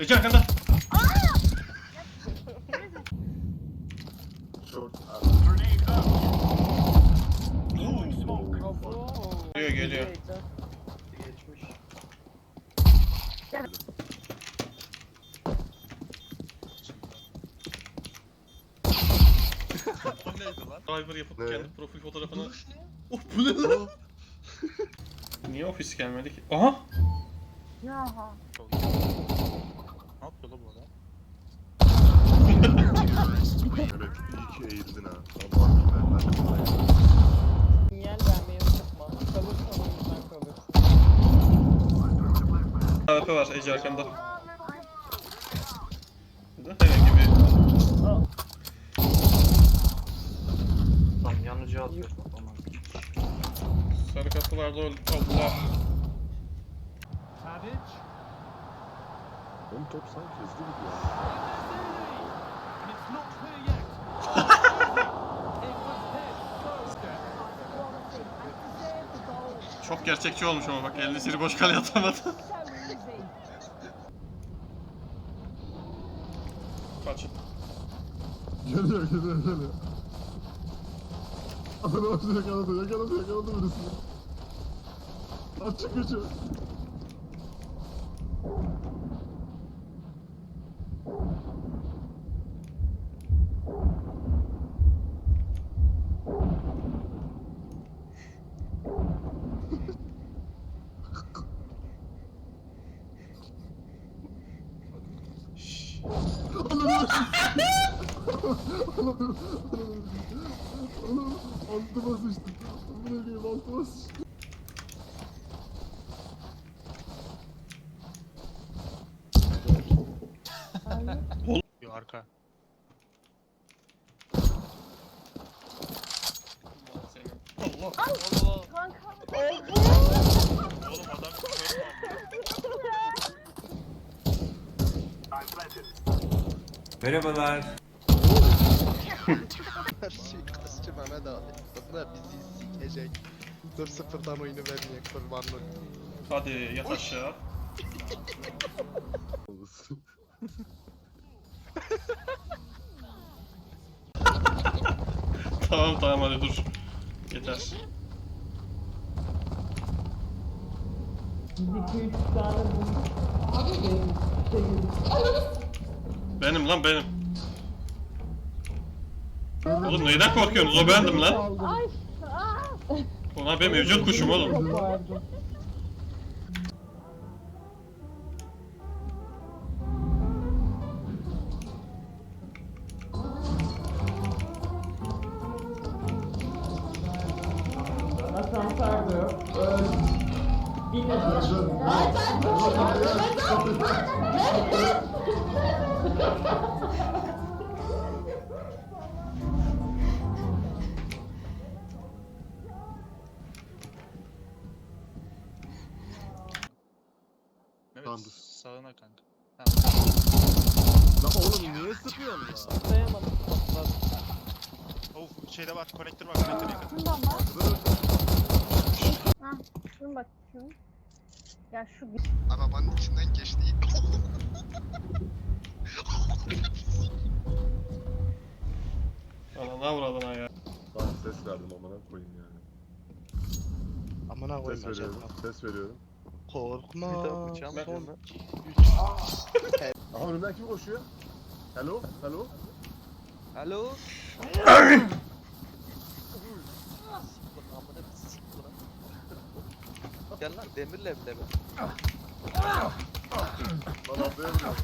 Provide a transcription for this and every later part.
Ece arkanda. Short. Geliyor geliyor. Geçmiş. Driver yapıp Ne? kendi profil fotoğrafını... Oh bu ne lan? Niye ofis gelmedi ki? Aha! Çok iyi. Ne yapıyor lan bu adam? Evet iyi ki eğildin ha. Allah bilir. Sinyal vermeyi unutma. Kalırsan oyundan kalır. AWP var Ece arkanda. Bir de herhangi bir... Tam yanıcı atıyor. Aman. Sarı kapılarda öldü. Allah! Oğlum top sanki hızlı gidiyor. Çok gerçekçi olmuş ama bak elini siri boş kaleye atamadı. Kaçın. Geliyor geliyor geliyor. Başına yakaladı yakaladı yakaladı birisini. Aç çıkıcı. Oğlum altıma sıçtım. Amına koyayım altıma sıçtım. Bir arka. Allah. Allah. Kanka. Oğlum adam kör Merhabalar. Suikastçı Mehmet abi. Sonra bizi sikecek. Dur sıfırdan oyunu vermeyecek kurbanlık. Hadi yat aşağı. tamam tamam hadi dur. Yeter. 2-3 tane bulmuş. Abi benim lan benim. Oğlum neyden korkuyorsunuz? O bendim lan. Ay. Ona benim evcil kuşum oğlum. Pardon. Evet Tamam, dur. sağına kanka. Ha, Lan oğlum niye sıkıyorsun lan? Atlayamadım. Atladım. Of şeyde var konektör var konektör yakın. Bundan bak. Ha. Şunu bak. Şunu. Ya şu bir. Arabanın içinden geçti. Koyayım yani. Amına Ses koyayım veriyorum. acaba. Ses veriyorum. Korkma. bıçağım Ben- Son- Aha önümden kim koşuyor? Hello? Hello? Alo. Gel lan demir leblebi. Lan atlayamıyorum.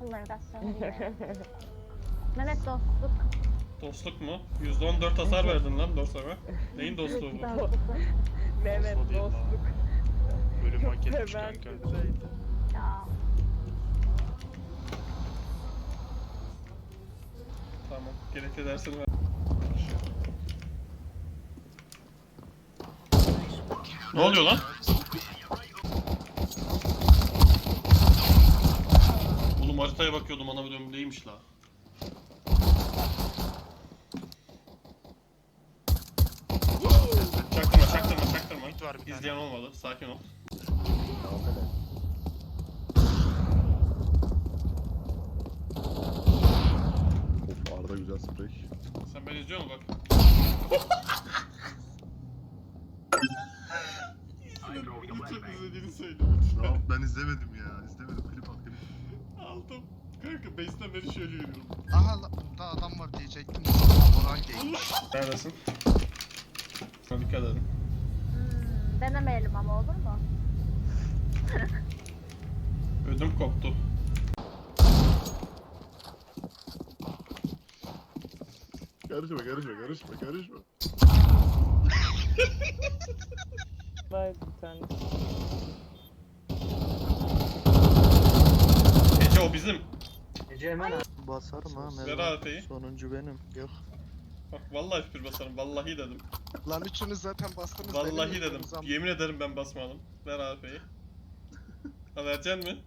Bunları da söyleyeyim. Mehmet dostluk. Dostluk mu? %14 hasar verdin lan Dorsa'ya. Neyin dostluğu bu? Dostluk. Mehmet Dostluğu değil lan. dostluk. Bölüm hak etmiş kanka. kızıydı. Ya. Tamam. Gerekli dersini ver. Ne oluyor lan? Oğlum haritaya bakıyordum ana neymiş la? var bir İzleyen tane. olmadı. Sakin ol. Tamam hele. Of Arda güzel sprey. Sen beni izliyor musun bak? Bunu çok izlediğini söyle. Ya ben izlemedim ya. İzlemedim klip al klip. Aldım. Kanka base'den beri şöyle yürüyorum. Aha la- da adam var diyecektim. Orhan gay. Neredesin? Sana dikkat edin. Denemeyelim ama olur mu? Ödüm koptu. Karışma karışma karışma karışma. Var bir tane. Ece o bizim. Basarım ha Ver AP'yi. Sonuncu benim. Yok. Bak vallahi bir basarım. Vallahi dedim. Lan üçünüz zaten bastınız. Vallahi dedim. Yemin ederim ben basmadım. Ver AP'yi. Ha vereceksin mi?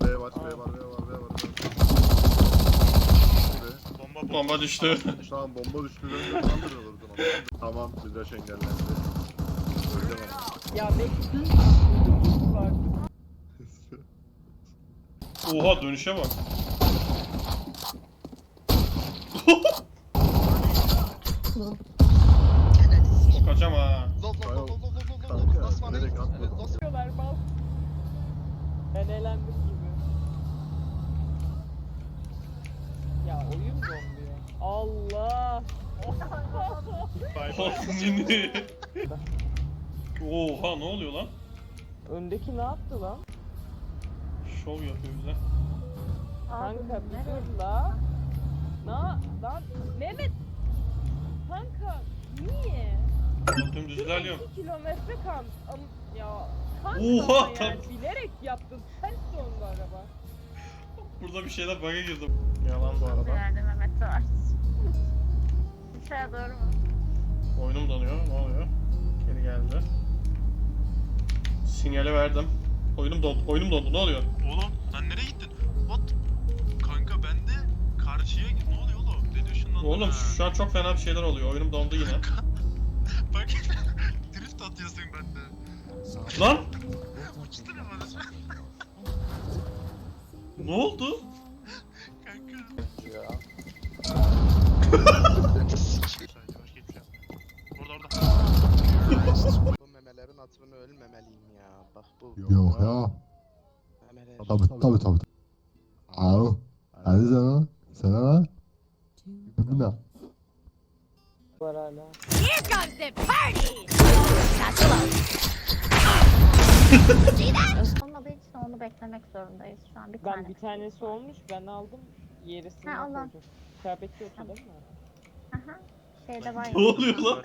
B var B var B var B var B var. Bomba bomba. Bomba düştü. Tamam bomba düştü. Ben de. Tamam Midrash engellendi. Öleceğim ama. Ya bekle. Bak. Oha dönüşe bak. Sokacağım ha. Lo lo lo lo lo lo lo lo Kanka, bilerek eight. atmadım. Last- Yapıyorlar bal. Ben eğlendim gibi. Ya oyun donmuyor. Allah. Bay bay. Oh. Oha ne oluyor lan? Öndeki ne yaptı lan? Şov yapıyor bize. Kanka bir dur la. Na lan Mehmet. Kanka niye? Dümdüz ilerliyorum. 2 kilometre kan. Am- Ya kanka Oha, ama yani tam- bilerek yaptın. Ters döndü araba. Burada bir şeyler bug'a girdim. Yalan bu arada. Nerede Mehmet var? Dışarı doğru mu? Oyunum donuyor. Ne oluyor? Geri geldi. Sinyali verdim. Oyunum dondu. Oyunum dondu. Ne oluyor? Oğlum lan nereye gittin? What? Kanka ben de karşıya git. Ne oluyor oğlum? Dedi ışınlandı. Oğlum ha. şu an çok fena bir şeyler oluyor. Oyunum dondu yine. Bak drift atıyorsun bende. Lan! Sen? Ne oldu? Kanka. Ya. memelerin hatırını ölmemeliyim ya. Bak bu. Yok ya. Memeler. Tabi tabi tabi. Alo. Hadi sana. Sana lan. Bu ne? Var hala. Olmadığı için onu beklemek zorundayız şu an. Bir Ben tane. bir tanesi olmuş ben aldım. Yerisini Ha, Allah. koydum. Şerbetli otu değil mi? Aha. Şeyde var ya. Ne oluyor lan?